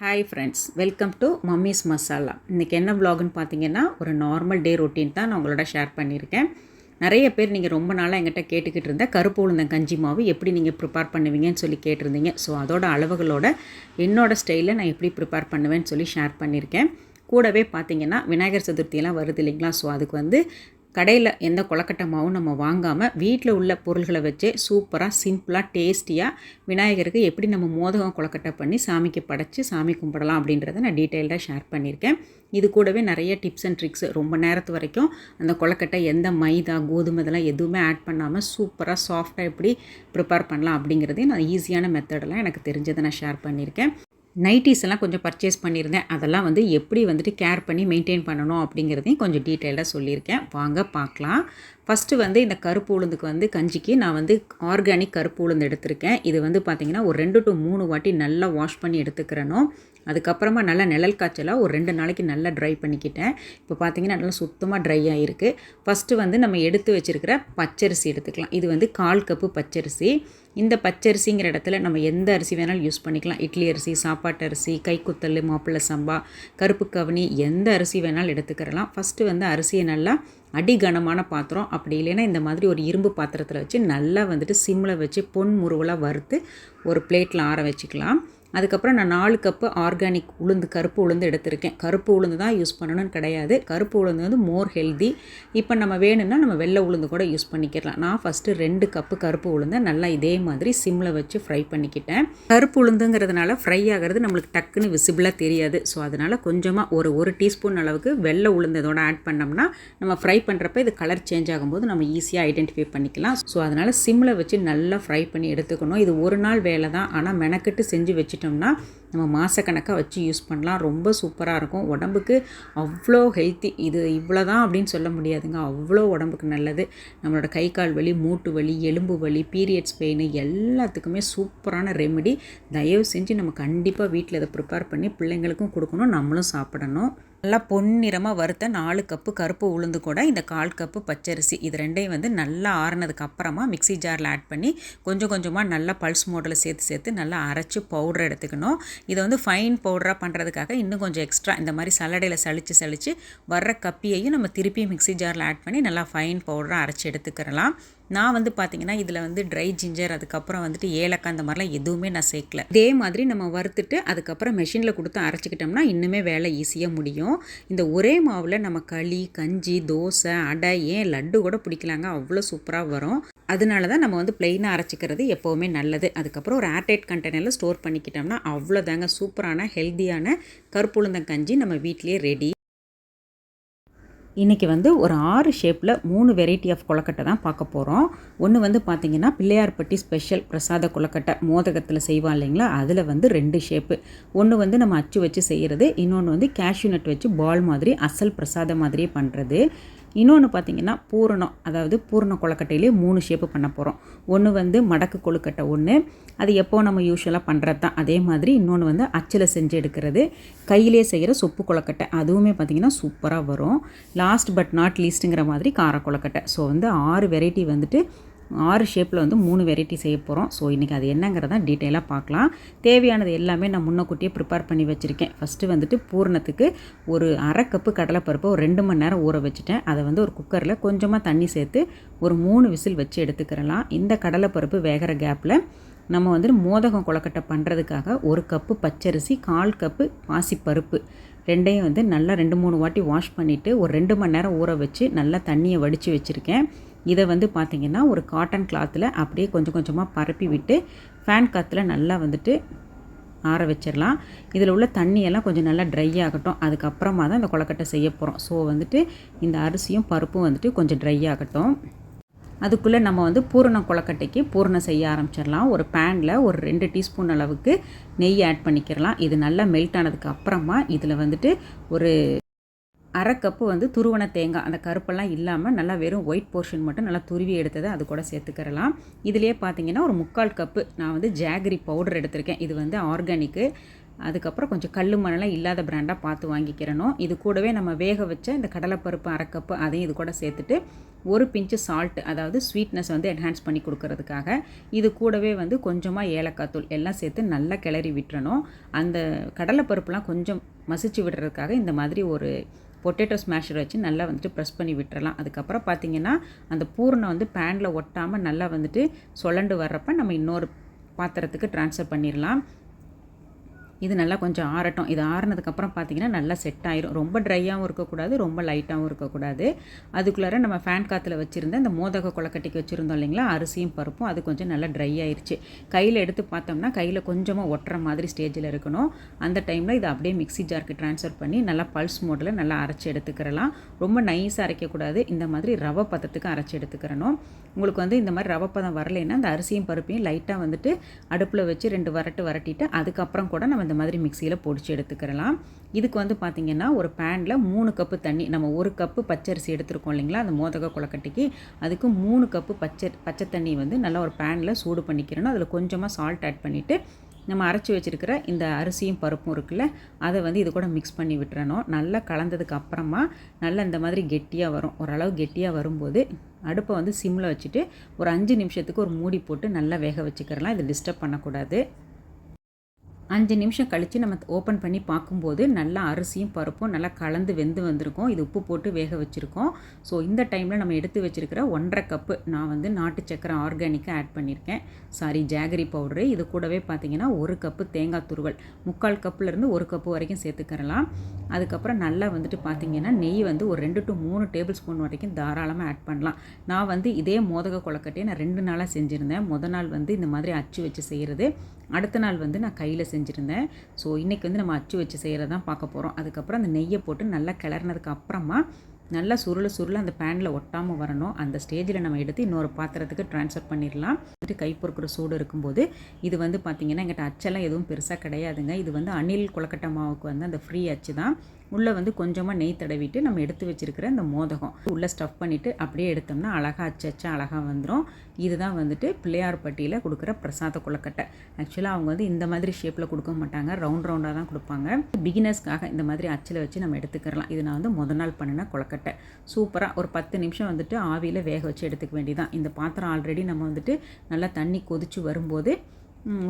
Hi friends welcome to mummy's masala இன்றைக்கி என்ன வ்ளாகுன்னு பார்த்தீங்கன்னா ஒரு நார்மல் டே ரொட்டீன் தான் நான் உங்களோட ஷேர் பண்ணியிருக்கேன். நிறைய பேர் நீங்கள் ரொம்ப நாளாக எங்கிட்ட கேட்டுக்கிட்டு இருந்த கருப்பு உளுந்தம் கஞ்சி மாவு எப்படி நீங்கள் ப்ரிப்பேர் பண்ணுவீங்கன்னு சொல்லி கேட்டிருந்தீங்க. ஸோ அதோட அளவுகளோட என்னோட ஸ்டைலில் நான் எப்படி ப்ரிப்பேர் பண்ணுவேன்னு சொல்லி ஷேர் பண்ணியிருக்கேன். கூடவே பார்த்தீங்கன்னா விநாயகர் சதுர்த்தியெல்லாம் வருது இல்லைங்களா? ஸோ அதுக்கு வந்து கடையில் எந்த கொலக்கட்டை மாவும் நம்ம வாங்காமல் வீட்டில் உள்ள பொருள்களை வச்சே சூப்பராக சிம்பிளாக டேஸ்டியாக விநாயகருக்கு எப்படி நம்ம மோதகம் கொலக்கட்டை பண்ணி சாமிக்கு படைச்சி சாமி கும்பிடலாம் அப்படின்றத நான் டீட்டெயில்டாக ஷேர் பண்ணியிருக்கேன். இது கூடவே நிறைய டிப்ஸ் அண்ட் ட்ரிக்ஸ் ரொம்ப நேரத்து வரைக்கும் அந்த கொலக்கட்டை எந்த மைதா கோதுமை இதெல்லாம் எதுவுமே ஆட் பண்ணாமல் சூப்பராக சாஃப்டாக எப்படி ப்ரிப்பேர் பண்ணலாம் அப்படிங்கிறதையும் நான் ஈஸியான மெத்தடெல்லாம் எனக்கு தெரிஞ்சதை நான் ஷேர் பண்ணியிருக்கேன். நைட்டிஸ் எல்லாம் கொஞ்சம் பர்ச்சேஸ் பண்ணியிருந்தேன். அதெல்லாம் வந்து எப்படி வந்துட்டு கேர் பண்ணி மெயின்டைன் பண்ணணும் அப்படிங்கிறதையும் கொஞ்சம் டீட்டெயிலாக சொல்லியிருக்கேன். வாங்க பார்க்கலாம். ஃபஸ்ட்டு வந்து இந்த கருப்பு உளுந்துக்கு வந்து கஞ்சிக்கு நான் வந்து ஆர்கானிக் கருப்பு உளுந்து எடுத்திருக்கேன். இது வந்து பார்த்திங்கன்னா ஒரு ரெண்டு டு மூணு வாட்டி நல்லா வாஷ் பண்ணி எடுத்துக்கிறனும் அதுக்கப்புறமா நல்லா நிழல் காய்ச்சலாக ஒரு ரெண்டு நாளைக்கு நல்லா ட்ரை பண்ணிக்கிட்டேன். இப்போ பார்த்தீங்கன்னா நல்லா சுத்தமாக ட்ரை ஆகிருக்கு ஃபஸ்ட்டு வந்து நம்ம எடுத்து வச்சுருக்கிற பச்சரிசி எடுத்துக்கலாம். இது வந்து கால் கப்பு பச்சரிசி. இந்த பச்சரிசிங்கிற இடத்துல நம்ம எந்த அரிசி வேணாலும் யூஸ் பண்ணிக்கலாம். இட்லி அரிசி சாப்பாட்டு அரிசி கைக்குத்தல் மாப்பிள்ளை சம்பா கருப்பு கவனி எந்த அரிசி வேணாலும் எடுத்துக்கிறலாம். ஃபஸ்ட்டு வந்து அரிசியை நல்லா அடிகனமான பாத்திரம் அப்படி இல்லைன்னா இந்த மாதிரி ஒரு இரும்பு பாத்திரத்தில் வச்சு நல்லா வந்துட்டு சிம்மில் வச்சு பொன் முருவலாக வறுத்து ஒரு பிளேட்டில் ஆற வச்சுக்கலாம். அதுக்கப்புறம் நான் நாலு கப்பு ஆர்கானிக் உளுந்து கருப்பு உளுந்து எடுத்திருக்கேன். கருப்பு உளுந்து தான் யூஸ் பண்ணணும்னு கிடையாது. கருப்பு உளுந்து வந்து மோர் ஹெல்தி இப்போ நம்ம வேணும்னா நம்ம வெள்ளை உளுந்து கூட யூஸ் பண்ணிக்கலாம். நான் ஃபஸ்ட்டு ரெண்டு கப்பு கருப்பு உளுந்தை நல்லா இதே மாதிரி சிம்மில் வச்சு ஃப்ரை பண்ணிக்கிட்டேன். கருப்பு உளுந்துங்கிறதுனால ஃப்ரை ஆகிறது நம்மளுக்கு டக்குன்னு விசிபிளாக தெரியாது. ஸோ அதனால் கொஞ்சமாக ஒரு ஒரு டீஸ்பூன் அளவுக்கு வெள்ளை உளுந்து இதோட ஆட் பண்ணோம்னா நம்ம ஃப்ரை பண்ணுறப்ப இது கலர் சேஞ்ச் ஆகும்போது நம்ம ஈஸியாக ஐடென்டிஃபை பண்ணிக்கலாம். ஸோ அதனால் சிம்மில் வச்சு நல்லா ஃப்ரை பண்ணி எடுத்துக்கணும். இது ஒரு நாள் வேலை தான். ஆனால் மெனக்கெட்டு செஞ்சு வச்சு வச்சிட்டோம்னா நம்ம மாதக்கணக்காக வச்சு யூஸ் பண்ணலாம். ரொம்ப சூப்பராக இருக்கும். உடம்புக்கு அவ்வளோ ஹெல்த்தி இது இவ்வளோ தான் அப்படின்னு சொல்ல முடியாதுங்க. அவ்வளோ உடம்புக்கு நல்லது. நம்மளோட கை கால் வலி மூட்டு வலி எலும்பு வலி பீரியட்ஸ் பெயின் எல்லாத்துக்குமே சூப்பரான ரெமெடி தயவு செஞ்சு நம்ம கண்டிப்பாக வீட்டில் இதை ப்ரிப்பேர் பண்ணி பிள்ளைங்களுக்கும் கொடுக்கணும். நம்மளும் சாப்பிடணும். நல்லா பொன்னிறமாக வறுத்த நாலு கப்பு கருப்பு உளுந்து கூட இந்த கால் கப்பு பச்சரிசி இது ரெண்டையும் வந்து நல்லா ஆறுனதுக்கு அப்புறமா மிக்ஸி ஜாரில் ஆட் பண்ணி கொஞ்சம் கொஞ்சமாக நல்லா பல்ஸ் மோடில் சேர்த்து சேர்த்து நல்லா அரைச்சி பவுடர் எடுத்துக்கணும். இதை வந்து ஃபைன் பவுடராக பண்ணுறதுக்காக இன்னும் கொஞ்சம் எக்ஸ்ட்ரா இந்த மாதிரி சல்லடையில் சளிச்சு சளிச்சு வர்ற கப்பியையும் நம்ம திருப்பி மிக்ஸி ஜாரில் ஆட் பண்ணி நல்லா ஃபைன் பவுடராக அரைச்சி எடுத்துக்கிறலாம். நான் வந்து பார்த்தீங்கன்னா இதில் வந்து ட்ரை ஜிஞ்சர் அதுக்கப்புறம் வந்துட்டு ஏலக்காய் அந்த மாதிரிலாம் எதுவுமே நான் சேர்க்கல. இதே மாதிரி நம்ம வறுத்துட்டு அதுக்கப்புறம் மெஷினில் கொடுத்து அரைச்சிக்கிட்டோம்னா இன்னுமே வேலை ஈஸியாக முடியும். இந்த ஒரே மாவில் நம்ம களி கஞ்சி தோசை அடை ஏன் லட்டு கூட பிடிக்கலாங்க? அவ்வளோ சூப்பராக வரும். அதனால தான் நம்ம வந்து பிளெயினாக அரைச்சிக்கிறது எப்போவுமே நல்லது. அதுக்கப்புறம் ஒரு ஏர்டைட் கண்டெய்னரில் ஸ்டோர் பண்ணிக்கிட்டோம்னா அவ்வளோதாங்க சூப்பரான ஹெல்த்தியான கருப்புளுந்தங்கஞ்சி நம்ம வீட்லேயே ரெடி இன்றைக்கி வந்து ஒரு ஆறு ஷேப்பில் மூணு வெரைட்டி ஆஃப் கொலக்கட்டை தான் பார்க்க போகிறோம் ஒன்று வந்து பார்த்திங்கன்னா பிள்ளையார்பட்டி ஸ்பெஷல் பிரசாத கொலக்கட்டை மோதகத்தில் செய்வான் இல்லைங்களா? அதில் வந்து ரெண்டு ஷேப்பு ஒன்று வந்து நம்ம அச்சு வச்சு செய்கிறது இன்னொன்று வந்து கேஷ்யூ நட் வச்சு பால் மாதிரி அசல் பிரசாதம் மாதிரியே பண்ணுறது இன்னொன்று பார்த்திங்கன்னா பூரணம் அதாவது பூரண கொழுக்கட்டையிலே மூணு ஷேப்பு பண்ண போகிறோம் ஒன்று வந்து மடக்கு கொழுக்கட்டை ஒன்று அது எப்போ நம்ம யூஸ்வலாக பண்ணுறது தான். அதே மாதிரி இன்னொன்று வந்து அச்சில் செஞ்சு எடுக்கிறது. கையிலே செய்கிற சொப்பு கொழுக்கட்டை அதுவுமே பார்த்திங்கன்னா சூப்பராக வரும். லாஸ்ட் பட் நாட் லீஸ்ட்டுங்கிற மாதிரி கார கொழுக்கட்டை. ஸோ வந்து ஆறு வெரைட்டி வந்துட்டு ஆறு ஷேப்பில் வந்து மூணு வெரைட்டி செய்ய போகிறோம் ஸோ இன்றைக்கி அது என்னங்கிறத டீட்டெயிலாக பார்க்கலாம். தேவையானது எல்லாமே நான் முன்னக்கூட்டியே ப்ரிப்பேர் பண்ணி வச்சுருக்கேன். ஃபஸ்ட்டு வந்துட்டு பூரணத்துக்கு ஒரு அரை கப்பு கடலைப்பருப்பை ஒரு ரெண்டு மணி நேரம் ஊற வச்சுட்டேன். அதை வந்து ஒரு குக்கரில் கொஞ்சமாக தண்ணி சேர்த்து ஒரு மூணு விசில் வச்சு எடுத்துக்கிறலாம். இந்த கடலைப்பருப்பு வேகிற கேப்பில் நம்ம வந்துட்டு மோதகம் கொலக்கட்டை பண்ணுறதுக்காக ஒரு கப்பு பச்சரிசி கால் கப்பு பாசிப்பருப்பு ரெண்டையும் வந்து நல்லா ரெண்டு மூணு வாட்டி வாஷ் பண்ணிவிட்டு ஒரு ரெண்டு மணி நேரம் ஊற வச்சு நல்லா தண்ணியை வடித்து வச்சுருக்கேன். இதை வந்து பார்த்திங்கன்னா ஒரு காட்டன் கிளாத்தில் அப்படியே கொஞ்சம் கொஞ்சமாக பரப்பி விட்டு ஃபேன் காற்றுல நல்லா வந்துட்டு ஆற வச்சிடலாம் இதில் உள்ள தண்ணியெல்லாம் கொஞ்சம் நல்லா ட்ரை ஆகட்டும். அதுக்கப்புறமா தான் இந்த கொலக்கட்டை செய்ய போகிறோம் ஸோ வந்துட்டு இந்த அரிசியும் பருப்பும் வந்துட்டு கொஞ்சம் ட்ரை ஆகட்டும். அதுக்குள்ளே நம்ம வந்து பூரண கொலக்கட்டைக்கு பூரணம் செய்ய ஆரம்பிச்சிடலாம் ஒரு பேனில் ஒரு ரெண்டு டீஸ்பூன் அளவுக்கு நெய் ஆட் பண்ணிக்கிறலாம் இது நல்லா மெல்ட் ஆனதுக்கு அப்புறமா இதில் வந்துட்டு ஒரு அரை கப்பு வந்து துருவன தேங்காய். அந்த கருப்பெல்லாம் இல்லாமல் நல்லா வெறும் ஒயிட் போர்ஷன் மட்டும் நல்லா துருவி எடுத்ததை அது கூட சேர்த்துக்கிறலாம். இதிலே பார்த்தீங்கன்னா ஒரு முக்கால் கப்பு நான் வந்து ஜாகரி பவுடர் எடுத்திருக்கேன். இது வந்து ஆர்கானிக்கு அதுக்கப்புறம் கொஞ்சம் கல் மணலாம் இல்லாத பிராண்டாக பார்த்து வாங்கிக்கிறணும். இது கூடவே நம்ம வேக வச்ச இந்த கடலைப்பருப்பு அரைக்கப்பு அதையும் இது கூட சேர்த்துட்டு ஒரு பிஞ்சு சால்ட் அதாவது ஸ்வீட்னஸ் வந்து என்ஹான்ஸ் பண்ணி கொடுக்கறதுக்காக இது கூடவே வந்து கொஞ்சமாக ஏலக்காய் தூள் எல்லாம் சேர்த்து நல்லா கிளறி விட்டுறணும். அந்த கடலைப்பருப்புலாம் கொஞ்சம் மசிச்சு விடுறதுக்காக இந்த மாதிரி ஒரு பொட்டேட்டோ ஸ்மேஷர் வச்சு நல்லா வந்துட்டு ப்ரெஸ் பண்ணி விட்டுறலாம். அதுக்கப்புறம் பார்த்தீங்கன்னா அந்த பூர்ணை வந்து பேனில் ஒட்டாமல் நல்லா வந்துட்டு சொலண்டு வர்றப்ப நம்ம இன்னொரு பாத்திரத்துக்கு ட்ரான்ஸ்ஃபர் பண்ணிடலாம் இது நல்லா கொஞ்சம் ஆறட்டும். இது ஆறுனதுக்கப்புறம் பார்த்திங்கன்னா நல்லா செட் ஆயிரும். ரொம்ப ட்ரையாகவும் இருக்கக்கூடாது ரொம்ப லைட்டாகவும் இருக்கக்கூடாது. அதுக்குள்ளார நம்ம ஃபேன் காற்றுல வச்சுருந்த இந்த மோதக கொலக்கட்டிக்கு வச்சுருந்தோம் இல்லைங்களா? அரிசியும் பருப்பும் அது கொஞ்சம் நல்லா ட்ரை ஆயிடுச்சு கையில் எடுத்து பார்த்தோம்னா கையில் கொஞ்சமாக ஒட்டுற மாதிரி ஸ்டேஜில் இருக்கணும். அந்த டைமில் இதை அப்படியே மிக்ஸி ஜார்க்கு ட்ரான்ஸ்ஃபர் பண்ணி நல்லா பல்ஸ் மோடில் நல்லா அரைச்சி எடுத்துக்கிறலாம். ரொம்ப நைஸாக அரைக்கக்கூடாது. இந்த மாதிரி ரவை பதத்துக்கு அரைச்சி எடுத்துக்கிறணும். உங்களுக்கு வந்து இந்த மாதிரி ரவை பதம் வரலைன்னா அந்த அரிசியும் பருப்பையும் லைட்டாக வந்துட்டு அடுப்பில் வச்சு ரெண்டு வரட்டு வரட்டிட்டு அதுக்கப்புறம் கூட நம்ம இந்த மாதிரி மிக்சியில் பொடிச்சு எடுத்துக்கிறலாம். இதுக்கு வந்து பார்த்திங்கன்னா ஒரு பேனில் மூணு கப்பு தண்ணி நம்ம ஒரு கப்பு பச்சரிசி எடுத்துருக்கோம் இல்லைங்களா அந்த மோதக கொலக்கட்டைக்கு அதுக்கு மூணு கப்பு பச்சை பச்சை தண்ணி வந்து நல்லா ஒரு பேனில் சூடு பண்ணிக்கிறணும். அதில் கொஞ்சமாக சால்ட் ஆட் பண்ணிவிட்டு நம்ம அரைச்சி வச்சுருக்கிற இந்த அரிசியும் பருப்பும் இருக்குல்ல அதை வந்து இது கூட மிக்ஸ் பண்ணி விட்டுறணும். நல்லா கலந்ததுக்கு அப்புறமா நல்லா இந்த மாதிரி கெட்டியாக வரும். ஓரளவு கெட்டியாக வரும்போது அடுப்பை வந்து சிம்மில் வச்சுட்டு ஒரு அஞ்சு நிமிஷத்துக்கு ஒரு மூடி போட்டு நல்லா வேக வச்சுக்கிறலாம். இதை டிஸ்டர்ப் பண்ணக்கூடாது. அஞ்சு நிமிஷம் கழித்து நம்ம ஓப்பன் பண்ணி பார்க்கும்போது நல்லா அரிசியும் பருப்பும் நல்லா கலந்து வெந்து வந்திருக்கும். இது உப்பு போட்டு வேக வச்சுருக்கோம். ஸோ இந்த டைமில் நம்ம எடுத்து வச்சுருக்கிற ஒன்றரை கப்பு நான் வந்து நாட்டு சக்கரை ஆர்கானிக்காக ஆட் பண்ணியிருக்கேன் சாரி ஜாகரி பவுடரு இது கூடவே பார்த்திங்கன்னா ஒரு கப்பு தேங்காய் துருவல். முக்கால் கப்புலேருந்து ஒரு கப்பு வரைக்கும் சேர்த்துக்கிறலாம். அதுக்கப்புறம் நல்லா வந்துட்டு பார்த்திங்கன்னா நெய் வந்து ஒரு ரெண்டு டு மூணு டேபிள் ஸ்பூன் வரைக்கும் தாராளமாக ஆட் பண்ணலாம். நான் வந்து இதே மோதக கொழக்கட்டையை நான் ரெண்டு நாளாக செஞ்சுருந்தேன். முத நாள் வந்து இந்த மாதிரி அச்சு வச்சு செய்கிறது அடுத்த நாள் வந்து நான் கையில் செஞ்சுருந்தேன். ஸோ இன்றைக்கி வந்து நம்ம அச்சு வச்சு செய்கிறது தான் பார்க்க போகிறோம் அதுக்கப்புறம் அந்த நெய்யை போட்டு நல்லா கிளறினதுக்கு அப்புறமா நல்லா சுருள சுருள அந்த பேனில் ஒட்டாமல் வரணும். அந்த ஸ்டேஜில் நம்ம எடுத்து இன்னொரு பாத்திரத்துக்கு ட்ரான்ஸ்ஃபர் பண்ணிடலாம் வந்துட்டு கை பொறுக்கிற சூடு இருக்கும்போது இது வந்து பார்த்திங்கன்னா எங்கிட்ட அச்செல்லாம் எதுவும் பெருசாக கிடையாதுங்க. இது வந்து அணில் குளக்கட்டை மாவுக்கு வந்து அந்த ஃப்ரீ அச்சு தான். உள்ளே வந்து கொஞ்சமாக நெய் தடவிட்டு நம்ம எடுத்து வச்சுருக்கிற இந்த மோதகம். உள்ளே ஸ்டஃப் பண்ணிவிட்டு அப்படியே எடுத்தோம்னா அழகாக அச்சச்சா அழகாக வந்துடும் இதுதான் வந்துட்டு பிள்ளையார் பட்டியில் கொடுக்குற பிரசாத குளக்கட்டை ஆக்சுவலாக அவங்க வந்து இந்த மாதிரி ஷேப்பில் கொடுக்க மாட்டாங்க. ரவுண்ட் ரவுண்டாக தான் கொடுப்பாங்க. பிகினர்ஸ்க்காக இந்த மாதிரி அச்சில் வச்சு நம்ம எடுத்துக்கிறலாம். இது நான் வந்து முத நாள் பண்ணின குளக்கட்டை சூப்பராக ஒரு பத்து நிமிஷம் வந்துட்டு ஆவியில் வேக வச்சு எடுத்துக்க வேண்டியதான் இந்த பாத்திரம் ஆல்ரெடி நம்ம வந்துட்டு நல்லா தண்ணி கொதித்து வரும்போது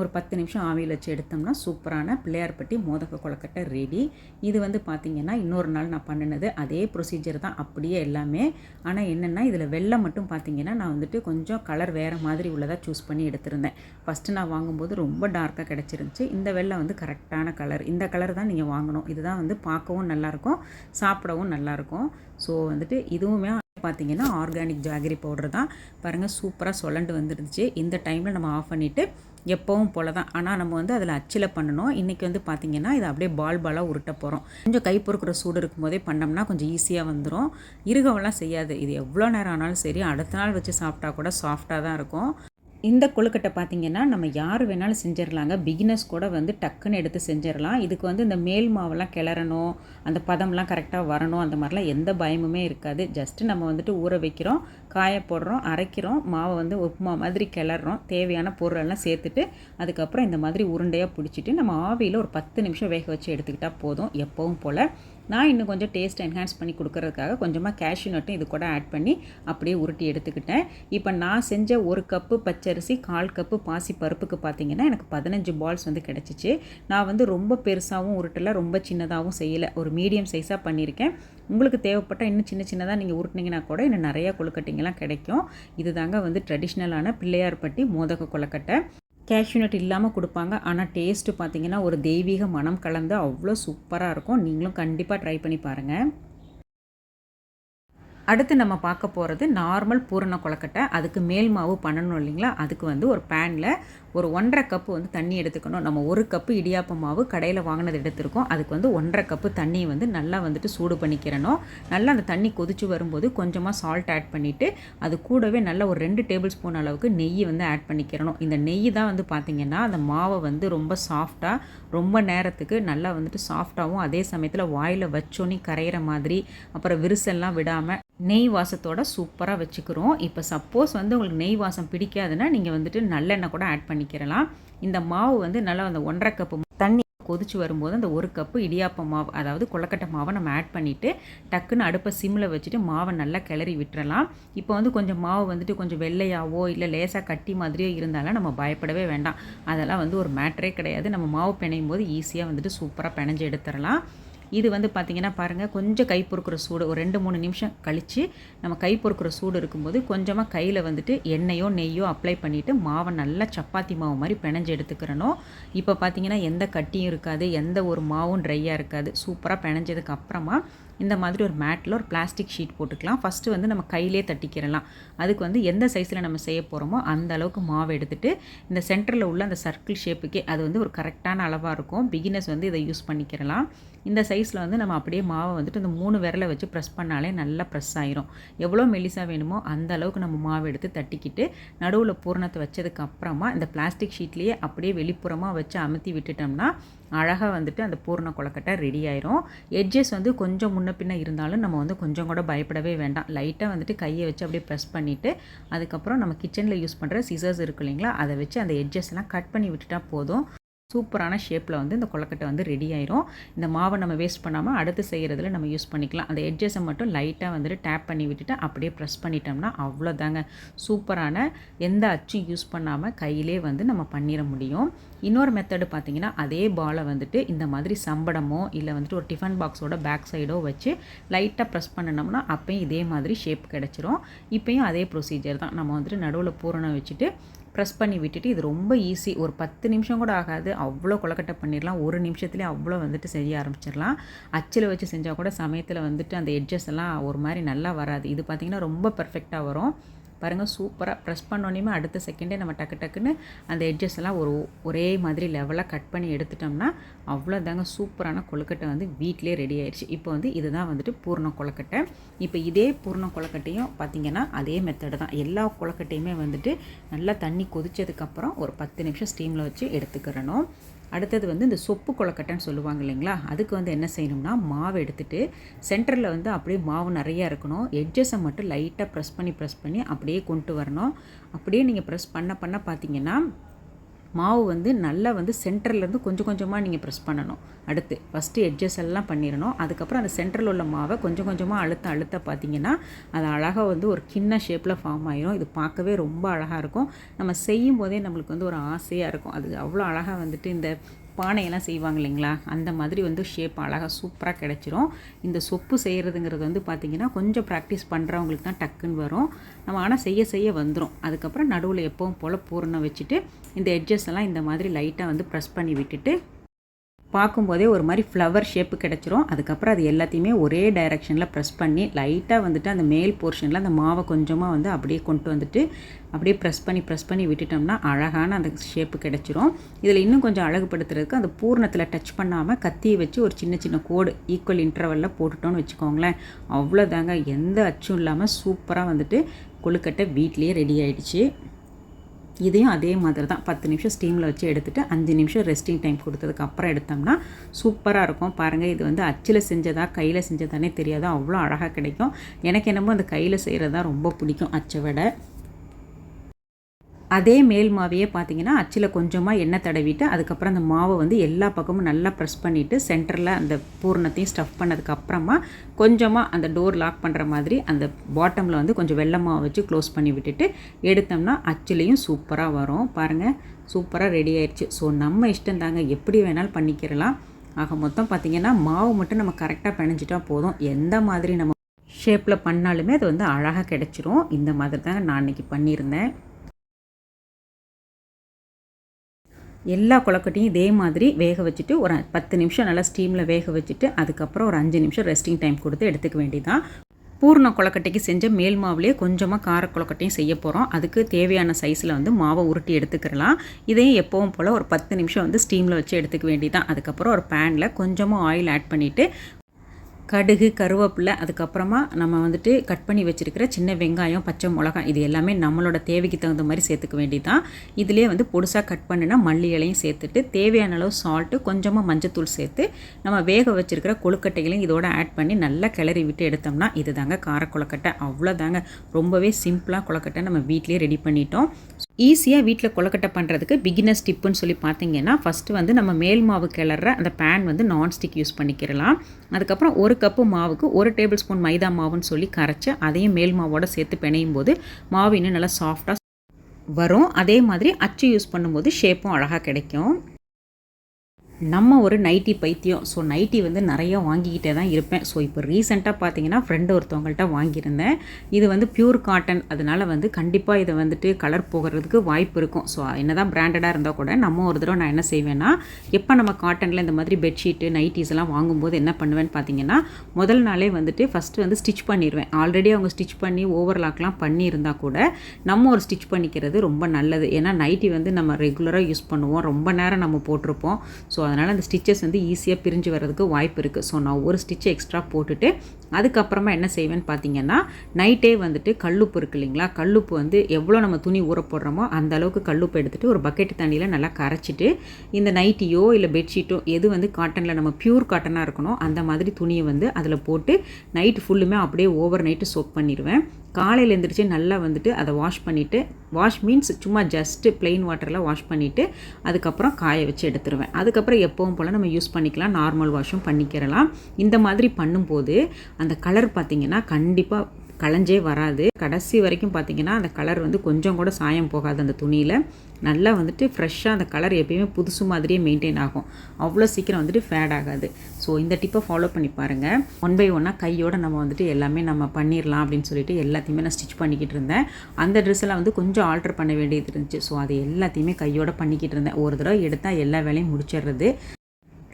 ஒரு பத்து நிமிஷம் ஆவியில் வச்சு எடுத்தோம்னா சூப்பரான பிள்ளையார்பட்டி மோதக கொலக்கட்டை ரெடி இது வந்து பார்த்திங்கன்னா இன்னொரு நாள் நான் பண்ணினது அதே ப்ரொசீஜர் தான். அப்படியே எல்லாமே. ஆனால் என்னென்னா இதில் வெள்ளம் மட்டும் பார்த்திங்கன்னா நான் வந்துட்டு கொஞ்சம் கலர் வேறு மாதிரி உள்ளதாக சூஸ் பண்ணி எடுத்திருந்தேன். ஃபஸ்ட்டு நான் வாங்கும்போது ரொம்ப டார்க்காக கிடச்சிருந்துச்சி. இந்த வெள்ளம் வந்து கரெக்டான கலர் இந்த கலர் தான் நீங்கள் வாங்கணும். இதுதான் வந்து பார்க்கவும் நல்லாயிருக்கும் சாப்பிடவும் நல்லாயிருக்கும். ஸோ வந்துட்டு இதுவுமே பார்த்தீங்கன்னா ஆர்கானிக் ஜாகரி பவுடர் தான். பாருங்கள் சூப்பராக சொலண்டு வந்துருந்துச்சு. இந்த டைமில் நம்ம ஆஃப் பண்ணிவிட்டு எப்போவும் போல தான் ஆனால் நம்ம வந்து அதில் அச்சில் பண்ணணும். இன்றைக்கி வந்து பார்த்திங்கன்னா இதை அப்படியே பால் பாலாக உருட்ட போகிறோம் கொஞ்சம் கை பொறுக்கிற சூடு இருக்கும்போதே பண்ணோம்னா கொஞ்சம் ஈஸியாக வந்துடும் இருகவெல்லாம் செய்யாது. இது எவ்வளோ நேரம் ஆனாலும் சரி அடுத்த நாள் வச்சு சாப்பிட்டா கூட சாஃப்டாக தான் இருக்கும். இந்த கொழுக்கட்டை பார்த்திங்கன்னா நம்ம யார் வேணாலும் செஞ்சிடலாங்க பிகினர்ஸ் கூட வந்து டக்குன்னு எடுத்து செஞ்சிடலாம் இதுக்கு வந்து இந்த மேல் மாவெல்லாம் கிளறணும் அந்த பதம்லாம் கரெக்டாக வரணும் அந்த மாதிரிலாம் எந்த பயமுமே இருக்காது. ஜஸ்ட்டு நம்ம வந்துட்டு ஊற வைக்கிறோம் காய போடுறோம் அரைக்கிறோம் மாவை வந்து உப்புமா மாதிரி கிளறோம் தேவையான பொருளெல்லாம் சேர்த்துட்டு அதுக்கப்புறம் இந்த மாதிரி உருண்டையாக பிடிச்சிட்டு நம்ம ஆவியில் ஒரு பத்து நிமிஷம் வேக வச்சு எடுத்துக்கிட்டால் போதும் எப்பவும் போல். நான் இன்னும் கொஞ்சம் டேஸ்ட் என்ஹான்ஸ் பண்ணி கொடுக்கறதுக்காக கொஞ்சமாக கேஷ்யூ நட்டும் இது கூட ஆட் பண்ணி அப்படியே உருட்டி எடுத்துக்கிட்டேன். இப்போ நான் செஞ்ச ஒரு கப்பு பச்சரிசி கால் கப்பு பாசி பருப்புக்கு பார்த்தீங்கன்னா எனக்கு பதினஞ்சு பால்ஸ் வந்து கிடச்சிச்சு. நான் வந்து ரொம்ப பெருசாகவும் உருட்டலை ரொம்ப சின்னதாகவும் செய்யலை. ஒரு மீடியம் சைஸாக பண்ணியிருக்கேன். உங்களுக்கு தேவைப்பட்டால் இன்னும் சின்ன சின்னதாக நீங்கள் உருட்டினீங்கன்னா கூட இன்னும் நிறையா கொழுக்கட்டைங்கெல்லாம் கிடைக்கும். இது தாங்க வந்து ட்ரெடிஷ்னலான பிள்ளையார்பட்டி மோதக கொழுக்கட்டை. கேஷ்யூ நட் இல்லாமல் கொடுப்பாங்க. ஆனால் டேஸ்ட்டு பார்த்தீங்கன்னா ஒரு தெய்வீக மனம் கலந்து அவ்வளோ சூப்பராக இருக்கும். நீங்களும் கண்டிப்பாக ட்ரை பண்ணி பாருங்கள் அடுத்து நம்ம பார்க்க போகிறது நார்மல் பூரண கொழக்கட்டை. அதுக்கு மேல் மாவு பண்ணணும் இல்லைங்களா? அதுக்கு வந்து ஒரு பேனில் ஒரு ஒன்றரை கப்பு வந்து தண்ணி எடுத்துக்கணும். நம்ம ஒரு கப்பு இடியாப்ப மாவு கடையில் வாங்கினது எடுத்திருக்கோம். அதுக்கு வந்து ஒன்றரை கப்பு தண்ணி வந்து நல்லா வந்துட்டு சூடு பண்ணிக்கிறணும். நல்லா அந்த தண்ணி கொதிச்சு வரும்போது கொஞ்சமாக சால்ட் ஆட் பண்ணிவிட்டு அது கூடவே நல்ல ஒரு ரெண்டு டேபிள் ஸ்பூன் அளவுக்கு நெய் வந்து ஆட் பண்ணிக்கிறணும். இந்த நெய் தான் வந்து பார்த்திங்கன்னா அந்த மாவை வந்து ரொம்ப சாஃப்டாக ரொம்ப நேரத்துக்கு நல்லா வந்துட்டு சாஃப்டாகவும் அதே சமயத்தில் வாயில் வச்சோன்னே கரையிற மாதிரி அப்புறம் விரிசல்லாம் விடாமல் நெய் வாசத்தோட சூப்பராக வச்சுக்கிறோம். இப்போ சப்போஸ் வந்து உங்களுக்கு நெய் வாசம் பிடிக்காதுன்னா நீங்கள் வந்துட்டு நல்லெண்ணெய் கூட ஆட் பண்ணி பண்ணிக்கிறலாம். இந்த மாவு வந்து நல்லா அந்த ஒன்றரை கப்பு தண்ணி கொதிச்சு வரும்போது அந்த ஒரு கப்பு இடியாப்ப மாவு அதாவது கொழக்கட்டை மாவை நம்ம ஆட் பண்ணிவிட்டு டக்குன்னு அடுப்பை சிம்மில் வச்சுட்டு மாவை நல்லா கிளறி விட்டுறலாம். இப்போ வந்து கொஞ்சம் மாவு வந்துட்டு கொஞ்சம் வெள்ளையாவோ இல்லை லேசாக கட்டி மாதிரியோ இருந்தாலும் நம்ம பயப்படவே வேண்டாம். அதெல்லாம் வந்து ஒரு மேட்ரே கிடையாது. நம்ம மாவு பிணையும் போது ஈஸியாக வந்துட்டு சூப்பராக பிணைஞ்சு எடுத்துடலாம் இது வந்து பார்த்திங்கன்னா பாருங்கள் கொஞ்சம் கை பொறுக்கிற சூடு ஒரு ரெண்டு மூணு நிமிஷம் கழித்து நம்ம கை பொறுக்கிற சூடு இருக்கும்போது கொஞ்சமாக கையில் வந்துட்டு எண்ணெயோ நெய்யோ அப்ளை பண்ணிவிட்டு மாவை நல்லா சப்பாத்தி மாவு மாதிரி பிணைஞ்சு எடுத்துக்கிறணும். இப்போ பார்த்திங்கன்னா எந்த கட்டியும் இருக்காது எந்த ஒரு மாவும் ட்ரையாக இருக்காது. சூப்பராக பிணைஞ்சதுக்கு அப்புறமா இந்த மாதிரி ஒரு மேட்டில் ஒரு பிளாஸ்டிக் ஷீட் போட்டுக்கலாம். ஃபஸ்ட்டு வந்து நம்ம கையிலே தட்டிக்கிறலாம். அதுக்கு வந்து எந்த சைஸில் நம்ம செய்ய போகிறோமோ அந்த அளவுக்கு மாவு எடுத்துகிட்டு இந்த சென்டரில் உள்ள அந்த சர்க்கிள் ஷேப்புக்கே அது வந்து ஒரு கரெக்டான அளவாக இருக்கும். பிகினர்ஸ் வந்து இதை யூஸ் பண்ணிக்கிறலாம். இந்த சைஸில் வந்து நம்ம அப்படியே மாவை வந்துட்டு இந்த மூணு விரலை வச்சு ப்ரெஸ் பண்ணாலே நல்லா ப்ரெஸ் ஆயிரும். எவ்வளோ மெலிசாக வேணுமோ அந்த அளவுக்கு நம்ம மாவு எடுத்து தட்டிக்கிட்டு நடுவில் பூரணத்தை வச்சதுக்கு அப்புறமா இந்த பிளாஸ்டிக் ஷீட்லேயே அப்படியே வெளிப்புறமாக வச்சு அமுத்தி விட்டுட்டோம்னா அழகாக வந்துட்டு அந்த பூர்ண கொலக்கட்டை ரெடி ஆயிரும். எட்ஜஸ் வந்து கொஞ்சம் முன்ன பின்ன இருந்தாலும் நம்ம வந்து கொஞ்சம் கூட பயப்படவே வேண்டாம். லைட்டாக வந்துட்டு கையை வச்சு அப்படியே ப்ரெஸ் பண்ணிவிட்டு அதுக்கப்புறம் நம்ம கிச்சனில் யூஸ் பண்ணுற சிசர்ஸ் இருக்கு இல்லைங்களா அதை வச்சு அந்த எட்ஜஸ்லாம் கட் பண்ணி விட்டுட்டா போதும். சூப்பரான ஷேப்பில் வந்து இந்த கொலக்கட்டை வந்து ரெடி ஆயிரும். இந்த மாவை நம்ம வேஸ்ட் பண்ணாமல் அடுத்து செய்கிறதுல நம்ம யூஸ் பண்ணிக்கலாம். அந்த எட்ஜஸை மட்டும் லைட்டாக வந்துட்டு டேப் பண்ணி விட்டுட்டு அப்படியே ப்ரெஸ் பண்ணிட்டோம்னா அவ்வளோதாங்க. சூப்பரான எந்த அச்சும் யூஸ் பண்ணாமல் கையிலே வந்து நம்ம பண்ணிட முடியும். இன்னொரு மெத்தடு பார்த்திங்கன்னா அதே பாலை வந்துட்டு இந்த மாதிரி சம்படமோ இல்லை வந்துட்டு ஒரு டிஃபன் பாக்ஸோட பேக் சைடோ வச்சு லைட்டாக ப்ரெஸ் பண்ணினோம்னா அப்போயும் இதே மாதிரி ஷேப் கிடச்சிரும். இப்போயும் அதே ப்ரொசீஜர் தான். நம்ம வந்துட்டு நடுவில் பூரணம் வச்சுட்டு ப்ரெஸ் பண்ணி விட்டுட்டு இது ரொம்ப ஈஸி ஒரு பத்து நிமிஷம் கூட ஆகாது. அவ்வளோ கொலக்கட்டை பண்ணிடலாம். ஒரு நிமிஷத்துலேயே அவ்வளோ வந்துட்டு செய்ய ஆரம்பிச்சிடலாம். அச்சில் வச்சு செஞ்சால் கூட சமயத்தில் வந்துட்டு அந்த எட்ஜஸ் எல்லாம் ஒரு மாதிரி நல்லா வராது. இது பார்த்திங்கன்னா ரொம்ப பர்ஃபெக்டாக வரும். பாருங்கள் சூப்பராக ப்ரெஸ் பண்ணோன்னே அடுத்த செகண்டே நம்ம டக்கு டக்குன்னு அந்த எட்ஜஸ் எல்லாம் ஒரு ஒரே மாதிரி லெவலாக கட் பண்ணி எடுத்துட்டோம்னா அவ்வளோதாங்க சூப்பரான கொழுக்கட்டை வந்து வீட்டிலே ரெடி ஆயிடுச்சு. இப்போ வந்து இதுதான் வந்துட்டு பூர்ண கொழுக்கட்டை. இப்போ இதே பூர்ண கொழுக்கட்டையும் பார்த்திங்கன்னா அதே மெத்தடு தான். எல்லா கொழுக்கட்டையுமே வந்துட்டு நல்லா தண்ணி கொதிச்சதுக்கப்புறம் ஒரு பத்து நிமிஷம் ஸ்டீமில் வச்சு எடுத்துக்கிறணும். அடுத்தது வந்து இந்த சொப்பு கொழக்கட்டைன்னு சொல்லுவாங்க இல்லைங்களா? அதுக்கு வந்து என்ன செய்யணும்னா மாவு எடுத்துகிட்டு சென்டரில் வந்து அப்படியே மாவு நிறையா இருக்கணும். எட்ஜஸை மட்டும் லைட்டாக ப்ரெஸ் பண்ணி ப்ரெஸ் பண்ணி அப்படியே கொண்டு வரணும். அப்படியே நீங்கள் ப்ரெஸ் பண்ண பண்ண பார்த்தீங்கன்னா மாவு வந்து நல்லா வந்து சென்டர்லேருந்து கொஞ்சம் கொஞ்சமாக நீங்கள் ப்ரெஸ் பண்ணணும். அடுத்து ஃபஸ்ட்டு எட்ஜஸ் எல்லாம் பண்ணிடணும் அதுக்கப்புறம் அந்த சென்டரில் உள்ள மாவை கொஞ்சம் கொஞ்சமாக அழுத்த அழுத்த பார்த்தீங்கன்னா அது அழகாக வந்து ஒரு கிண்ண ஷேப்பில் ஃபார்ம் ஆயிரும். இது பார்க்கவே ரொம்ப அழகாக இருக்கும். நம்ம செய்யும் போதே நம்மளுக்கு வந்து ஒரு ஆசையாக இருக்கும். அது அவ்வளோ அழகாக வந்துட்டு இந்த பானையெல்லாம் செய்வாங்க இல்லைங்களா? அந்த மாதிரி வந்து ஷேப் அழகாக சூப்பராக கிடச்சிரும். இந்த சொப்பு செய்கிறதுங்கிறது வந்து பார்த்திங்கன்னா கொஞ்சம் ப்ராக்டிஸ் பண்ணுறவங்களுக்கு தான் டக்குன்னு வரும். நம்ம ஆனால் செய்ய செய்ய வந்துடும் அதுக்கப்புறம் நடுவில் எப்பவும் போல் பூரணம் வச்சுட்டு இந்த எட்ஜஸ் எல்லாம் இந்த மாதிரி லைட்டாக வந்து ப்ரெஸ் பண்ணி விட்டுட்டு பார்க்கும்போதே ஒரு மாதிரி ஃப்ளவர் ஷேப்பு கிடச்சிரும். அதுக்கப்புறம் அது எல்லாத்தையுமே ஒரே டைரெக்ஷனில் ப்ரெஸ் பண்ணி லைட்டாக வந்துட்டு அந்த மேல் போர்ஷனில் அந்த மாவை கொஞ்சமாக வந்து அப்படியே கொண்டு வந்துட்டு அப்படியே ப்ரெஸ் பண்ணி ப்ரெஸ் பண்ணி விட்டுட்டோம்னா அழகான அந்த ஷேப்பு கிடச்சிரும். இதில் இன்னும் கொஞ்சம் அழகுபடுத்துறதுக்கு அந்த பூர்ணத்தில் டச் பண்ணாமல் கத்தியை வச்சு ஒரு சின்ன சின்ன கோடு ஈக்குவல் இன்டர்வலில் போட்டுட்டோன்னு வச்சுக்கோங்களேன். அவ்வளோதாங்க எந்த அச்சும் இல்லாமல் சூப்பராக வந்துட்டு கொழுக்கட்டை வீட்லேயே ரெடி ஆகிடுச்சு இதையும் அதே மாதிரி தான். பத்து நிமிஷம் ஸ்டீமில் வச்சு எடுத்துகிட்டு அஞ்சு நிமிஷம் ரெஸ்டிங் டைம் கொடுத்ததுக்கு அப்புறம் எடுத்தோம்னா சூப்பராக இருக்கும். பாருங்கள் இது வந்து அச்சில் செஞ்சதா கையில் செஞ்சதானே தெரியாதோ. அவ்வளோ அழகாக கிடைக்கும். எனக்கு என்னமோ அந்த கையில் செய்கிறது தான் ரொம்ப பிடிக்கும் அச்சை விட. அதே மேல் மாவையே பார்த்தீங்கன்னா அச்சில் கொஞ்சமாக எண்ணெய் தடவிட்டு அதுக்கப்புறம் அந்த மாவை வந்து எல்லா பக்கமும் நல்லா ப்ரெஸ் பண்ணிவிட்டு சென்டரில் அந்த பூர்ணத்தையும் ஸ்டஃப் பண்ணதுக்கப்புறமா கொஞ்சமாக அந்த டோர் லாக் பண்ணுற மாதிரி அந்த பாட்டமில் வந்து கொஞ்சம் வெள்ளை மாவை வச்சு க்ளோஸ் பண்ணி விட்டுட்டு எடுத்தோம்னா அச்சிலையும் சூப்பராக வரும். பாருங்கள் சூப்பராக ரெடி ஆயிடுச்சு ஸோ நம்ம இஷ்டம் தாங்க. எப்படி வேணாலும் பண்ணிக்கிறலாம் ஆக மொத்தம் பார்த்திங்கன்னா மாவு மட்டும் நம்ம கரெக்டாக பிணைஞ்சிட்டா போதும். எந்த மாதிரி நம்ம ஷேப்பில் பண்ணாலுமே அது வந்து அழகாக கிடச்சிரும். இந்த மாதிரி தாங்க நான் இன்றைக்கி பண்ணியிருந்தேன். எல்லா கொழக்கட்டையும் இதே மாதிரி வேக வச்சுட்டு ஒரு பத்து நிமிஷம் நல்லா ஸ்டீமில் வேக வச்சுட்டு அதுக்கப்புறம் ஒரு அஞ்சு நிமிஷம் ரெஸ்டிங் டைம் கொடுத்து எடுத்துக்க வேண்டியதான் பூர்ண கொழக்கட்டைக்கு செஞ்ச மேல் மாவுலேயே கொஞ்சமாக கார கொழக்கட்டையும் செய்ய போகிறோம் அதுக்கு தேவையான சைஸில் வந்து மாவை உருட்டி எடுத்துக்கிறலாம் இதையும் எப்பவும் போல் ஒரு பத்து நிமிஷம் வந்து ஸ்டீமில் வச்சு எடுத்துக்க வேண்டியதான் அதுக்கப்புறம் ஒரு பேனில் கொஞ்சமாக ஆயில் ஆட் பண்ணிவிட்டு கடுகு கருவேப்பிலை அதுக்கப்புறமா நம்ம வந்துட்டு கட் பண்ணி வச்சுருக்கிற சின்ன வெங்காயம் பச்சை மிளகாய் இது எல்லாமே நம்மளோட தேவைக்கு தகுந்த மாதிரி சேர்த்துக்க வேண்டியதான் இதிலே வந்து பொடுசாக கட் பண்ணினா மல்லி இலையும் சேர்த்துட்டு தேவையான அளவு சால்ட்டு கொஞ்சமாக மஞ்சத்தூள் சேர்த்து நம்ம வேக வச்சுருக்கிற கொழுக்கட்டைகளையும் இதோட ஆட் பண்ணி நல்லா கிளறி விட்டு எடுத்தோம்னா இது தாங்க கார கொழுக்கட்டை அவ்வளோதாங்க ரொம்பவே சிம்பிளாக கொழுக்கட்டை நம்ம வீட்லேயே ரெடி பண்ணிட்டோம். ஈஸியாக வீட்டில் கொலக்கட்டை பண்ணுறதுக்கு பிகினர்ஸ் டிப்புன்னு சொல்லி பார்த்தீங்கன்னா ஃபஸ்ட்டு வந்து நம்ம மேல் மாவு கிளற அந்த பேன் வந்து நான்ஸ்டிக் யூஸ் பண்ணிக்கிறலாம் அதுக்கப்புறம் ஒரு கப்பு மாவுக்கு ஒரு டேபிள் ஸ்பூன் மைதா மாவுன்னு சொல்லி கரைச்சி அதையும் மேல் மாவோட சேர்த்து பிணையும் போது மாவு இன்னும் நல்லா சாஃப்டாக வரும். அதே மாதிரி அச்சு யூஸ் பண்ணும்போது ஷேப்பும் அழகாக கிடைக்கும். நம்ம ஒரு நைட்டி பைத்தியம். ஸோ நைட்டி வந்து நிறையா வாங்கிக்கிட்டே தான் இருப்பேன். ஸோ இப்போ ரீசெண்டாக பார்த்தீங்கன்னா ஃப்ரெண்டு ஒருத்தவங்கள்ட்ட வாங்கியிருந்தேன். இது வந்து பியூர் காட்டன் அதனால் வந்து கண்டிப்பாக இதை வந்துட்டு கலர் போகிறதுக்கு வாய்ப்பு இருக்கும். ஸோ என்ன தான் பிராண்டடாக இருந்தால் கூட நம்ம ஒரு தடவை நான் என்ன செய்வேன்னா எப்போ நம்ம காட்டனில் இந்த மாதிரி பெட்ஷீட்டு நைட்டிஸ் எல்லாம் வாங்கும்போது என்ன பண்ணுவேன்னு பார்த்தீங்கன்னா முதல் நாளே வந்துட்டு ஃபஸ்ட்டு வந்து ஸ்டிச் பண்ணிடுவேன் ஆல்ரெடி அவங்க ஸ்டிச் பண்ணி ஓவர்லாக்லாம் பண்ணியிருந்தா கூட நம்ம ஒரு ஸ்டிச் பண்ணிக்கிறது ரொம்ப நல்லது. ஏன்னா நைட்டி வந்து நம்ம ரெகுலராக யூஸ் பண்ணுவோம். ரொம்ப நேரம் நம்ம போட்டிருப்போம். ஸோ அதனால் அந்த ஸ்டிச்சஸ் வந்து ஈஸியாக பிரிஞ்சு வர்றதுக்கு வாய்ப்பு இருக்குது ஸோ நான் ஒரு ஸ்டிச்சை எக்ஸ்ட்ரா போட்டுட்டு அதுக்கப்புறமா என்ன செய்வேன்னு பார்த்தீங்கன்னா நைட்டே வந்துட்டு கல்லுப்பு இருக்கு இல்லைங்களா? கல்லுப்பு வந்து எவ்வளோ நம்ம துணி ஊற போடுறோமோ அந்த அளவுக்கு கல்லுப்பு எடுத்துகிட்டு ஒரு பக்கெட் தண்ணியில் நல்லா கரைச்சிட்டு இந்த நைட்டியோ இல்லை பெட்ஷீட்டோ எது வந்து காட்டனில் நம்ம பியூர் காட்டனாக இருக்கணும் அந்த மாதிரி துணியை வந்து அதில் போட்டு நைட் ஃபுல்லுமே அப்படியே ஓவர் நைட்டு சோக் பண்ணிடுவேன். காலையில் எழுந்திரிச்சு நல்லா வந்துட்டு அதை வாஷ் பண்ணிவிட்டு வாஷ் மீன்ஸ் சும்மா ஜஸ்ட்டு ப்ளெயின் வாட்டரில் வாஷ் பண்ணிவிட்டு அதுக்கப்புறம் காய வச்சு எடுத்துருவேன். அதுக்கப்புறம் எப்போவும் போல் நம்ம யூஸ் பண்ணிக்கலாம் நார்மல் வாஷும் பண்ணிக்கிறலாம். இந்த மாதிரி பண்ணும்போது அந்த கலர் பார்த்திங்கன்னா கண்டிப்பாக களைஞ்சே வராது. கடைசி வரைக்கும் பார்த்திங்கன்னா அந்த கலர் வந்து கொஞ்சம் கூட சாயம் போகாது அந்த துணியில். நல்லா வந்துட்டு ஃப்ரெஷ்ஷாக அந்த கலர் எப்பயுமே புதுசு மாதிரியே மெயின்டைன் ஆகும். அவ்வளோ சீக்கிரம் வந்துட்டு ஃபேட் ஆகாது. ஸோ இந்த டிப்பை ஃபாலோ பண்ணி பாருங்கள் ஒன் பை ஒன்னாக கையோடு நம்ம வந்துட்டு எல்லாமே நம்ம பண்ணிடலாம் அப்படின்னு சொல்லிட்டு எல்லாத்தையுமே நான் ஸ்டிச் பண்ணிக்கிட்டு இருந்தேன். அந்த ட்ரெஸ்ஸெல்லாம் வந்து கொஞ்சம் ஆல்ட்ரு பண்ண வேண்டியது இருந்துச்சு. ஸோ அது எல்லாத்தையுமே கையோடு பண்ணிக்கிட்டு இருந்தேன். ஒரு தடவை எடுத்தால் எல்லா வேலையும் முடிச்சிடுறது.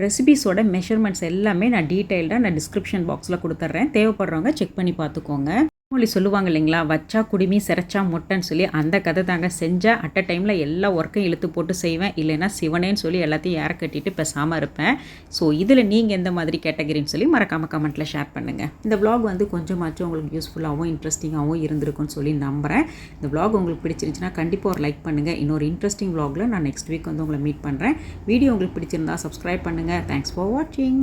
ரெசிபீஸோட மெஷர்மெண்ட்ஸ் எல்லாமே நான் டீட்டெயில்டாக நான் டிஸ்கிரிப்ஷன் பாக்ஸில் கொடுத்துட்றேன் தேவைப்படுறவங்க செக் பண்ணி பார்த்துக்கோங்க. மொழி சொல்லுவாங்க இல்லைங்களா? வச்சா குடுமி சிறச்சா முட்டைன்னு சொல்லி அந்த கதை தாங்க. செஞ்சால் அட் அ டைமில் எல்லா ஒர்க்கையும் இழுத்து போட்டு செய்வேன். இல்லைன்னா சிவனேன்னு சொல்லி எல்லாத்தையும் ஏற கட்டிட்டு பேசாமல் இருப்பேன். ஸோ இதில் நீங்கள் எந்த மாதிரி கேட்டகரின்னு சொல்லி மறக்காமல் கமெண்ட்டில் ஷேர் பண்ணுங்கள் இந்த வ்ளாக் வந்து கொஞ்சமாச்சும் உங்களுக்கு யூஸ்ஃபுல்லாகவும் இன்ட்ரெஸ்டிங்காகவும் இருந்திருக்கும்னு சொல்லி நம்புகிறேன் இந்த வ்ளாக் உங்களுக்கு பிடிச்சிருந்துச்சுன்னா கண்டிப்பாக ஒரு லைக் பண்ணுங்கள் இன்னொரு இன்ட்ரெஸ்டிங் வ்ளாகில் நான் நெக்ஸ்ட் வீக் வந்து உங்களை மீட் பண்ணுறேன் வீடியோ உங்களுக்கு பிடிச்சிருந்தா சப்ஸ்கிரைப் பண்ணுங்கள் தேங்க்ஸ் ஃபார் வாட்சிங்